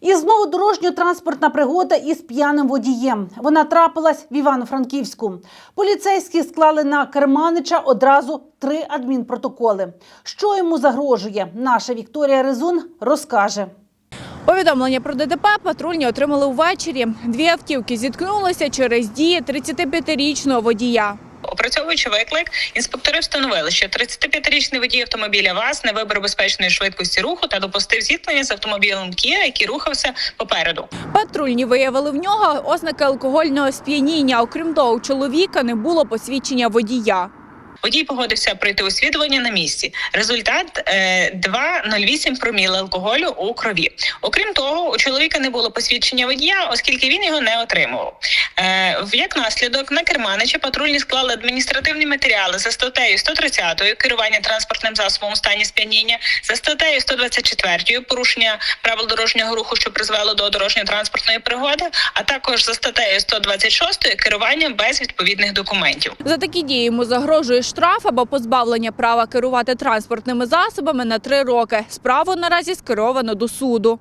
І знову дорожньо-транспортна пригода із п'яним водієм. Вона трапилась в Івано-Франківську. Поліцейські склали на Керманича одразу три адмінпротоколи. Що йому загрожує? Наша Вікторія Резун розкаже. Повідомлення про ДТП патрульні отримали ввечері. Дві автівки зіткнулися через дії 35-річного водія. Опрацьовуючи виклик, інспектори встановили, що 35-річний водій автомобіля ВАЗ не вибрав безпечної швидкості руху та допустив зіткнення з автомобілем Кія, який рухався попереду. Патрульні виявили в нього ознаки алкогольного сп'яніння. Окрім того, у чоловіка не було посвідчення водія. Водій погодився пройти освідування на місці. Результат е, 2,08 проміли алкоголю у крові. Окрім того, у чоловіка не було посвідчення водія, оскільки він його не отримував. Е, в- як наслідок на керманича патрульні склали адміністративні матеріали за статтею 130 керування транспортним засобом у стані сп'яніння, за статтею 124 порушення правил дорожнього руху, що призвело до дорожньо-транспортної пригоди, а також за статтею 126 керування без відповідних документів. За такі дії йому загрожує штраф або позбавлення права керувати транспортними засобами на три роки. Справу наразі скеровано до суду.